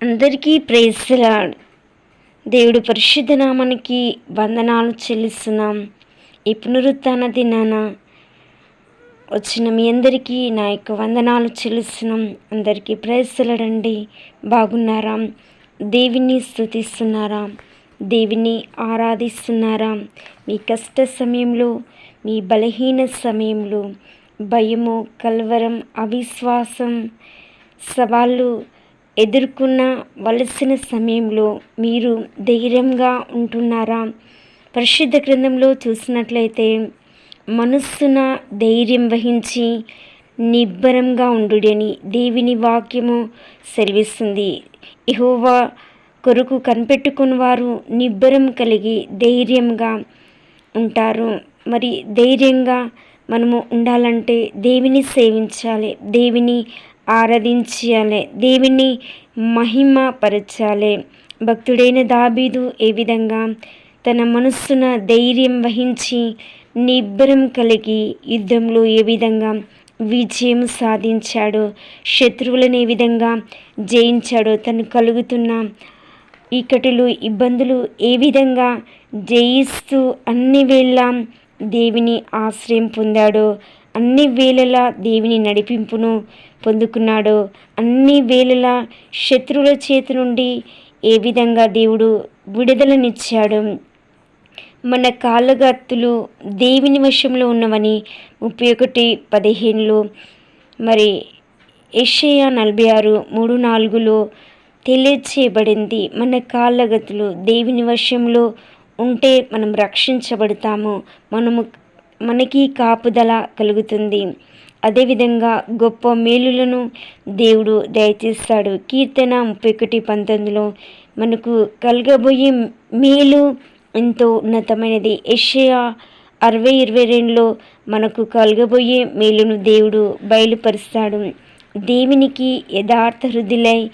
అందరికీ ప్రేసలాడ్ దేవుడు పరిశుద్ధ నామానికి వందనాలు చెల్లిస్తున్నాం. ఈ పునరుత్న దినాన వచ్చిన మీ అందరికీ నా యొక్క వందనాలు చెల్లిస్తున్నాం. అందరికీ ప్రేసలడండి బాగున్నారా? దేవిని స్థుతిస్తున్నారా దేవిని ఆరాధిస్తున్నారా? మీ కష్ట సమయంలో మీ బలహీన సమయంలో భయము కలవరం అవిశ్వాసం సవాళ్ళు ఎదుర్కొన్న వలసిన సమయంలో మీరు ధైర్యంగా ఉంటున్నారా? పరిశుద్ధ గ్రంథంలో చూసినట్లయితే మనస్సున ధైర్యం వహించి నిబ్బరంగా ఉండుడని దేవుని వాక్యము సెలవిస్తుంది. ఇహోవా కొరకు కనిపెట్టుకుని వారు నిబ్బరం కలిగి ధైర్యంగా ఉంటారు. మరి ధైర్యంగా మనము ఉండాలంటే దేవిని సేవించాలి. దేవిని ఆరాధించాలి. దేవుని మహిమ పరచాలి భక్తుడైన దాబీదు ఏ విధంగా తన మనస్సున ధైర్యం వహించి నిబ్బరం కలిగి యుద్ధంలో ఏ విధంగా విజయం సాధించాడో శత్రువులను ఏ విధంగా జయించాడో తను కలుగుతున్న ఇకటిలు ఇబ్బందులు ఏ విధంగా జయిస్తూ అన్ని వేళ దేవిని ఆశ్రయం పొందాడో అన్ని వేళలా దేవిని నడిపింపును పొందుకున్నాడో. అన్ని వేళలా శత్రువుల చేతి నుండి ఏ విధంగా దేవుడు విడుదలనిచ్చాడు? మన కాళ్ళగత్తులు దేవుని వశంలో ఉన్నవని ముప్పై ఒకటి పదిహేనులో మరి ఏషియా నలభై ఆరు మూడు నాలుగులో తెలియచేయబడింది. మన కాళ్ళగతులు దేవుని వశంలో ఉంటే మనం రక్షించబడతాము. మనము మనకి కాపుదల కలుగుతుంది. అదేవిధంగా గొప్ప మేలులను దేవుడు దయచేస్తాడు. కీర్తన ముప్పై ఒకటి పంతొమ్మిదిలో మనకు కలగబోయే మేలు ఎంతో ఉన్నతమైనది. ఏషియా అరవై ఇరవై రెండులో మనకు కలగబోయే మేలును దేవుడు బయలుపరుస్తాడు. దేవునికి యథార్థ హృదయలై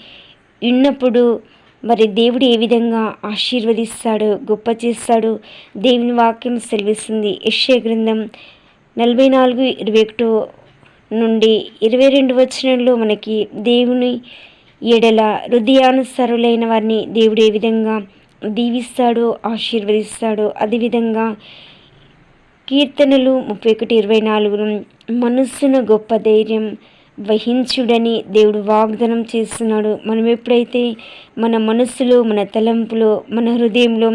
ఉన్నప్పుడు మరి దేవుడు ఏ విధంగా ఆశీర్వదిస్తాడు గొప్ప చేస్తాడు? దేవుని వాక్యం సెలవిస్తుంది. యశ్య గ్రంథం నలభై నాలుగు ఇరవై ఒకటో నుండి ఇరవై రెండు వచనంలో మనకి దేవుని ఎడల హృదయానుసరులైన వారిని దేవుడు ఏ విధంగా దీవిస్తాడో ఆశీర్వదిస్తాడో అదేవిధంగా కీర్తనలు ముప్పై ఒకటి ఇరవై నాలుగు మనస్సున గొప్ప ధైర్యం వహించుడని దేవుడు వాగ్దానం చేస్తున్నాడు. మనం ఎప్పుడైతే మన మనస్సులో మన తలంపులో మన హృదయంలో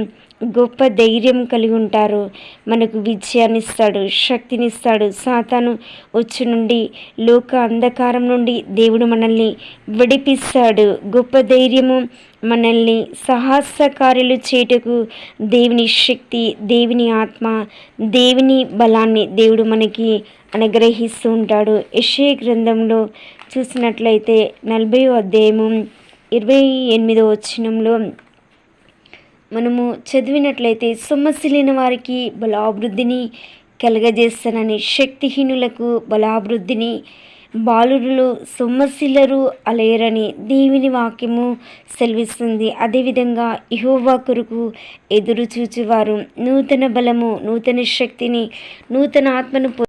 గొప్ప ధైర్యం కలిగి ఉంటారు. మనకు విజయాన్ని ఇస్తాడు శక్తినిస్తాడు. సాతాను వచ్చి నుండి లోక అంధకారం నుండి దేవుడు మనల్ని విడిపిస్తాడు. గొప్ప ధైర్యము మనల్ని సాహస కార్యాలు చేటుకు దేవుని శక్తి దేవుని ఆత్మ దేవుని బలాన్ని దేవుడు మనకి అనుగ్రహిస్తూ ఉంటాడు. యశే గ్రంథంలో చూసినట్లయితే నలభై అధ్యాయము ఇరవై ఎనిమిదో వచ్చినంలో మనము చదివినట్లయితే సొమ్మసిలిన వారికి బలాభివృద్ధిని కలగజేస్తానని శక్తిహీనులకు బలాభివృద్ధిని బాలురులు సొమ్మశిల్లరు అలేరని దేవుని వాక్యము సెలవిస్తుంది. అదేవిధంగా ఇహోవా కొరకు ఎదురుచూచివారు నూతన బలము నూతన శక్తిని నూతన ఆత్మను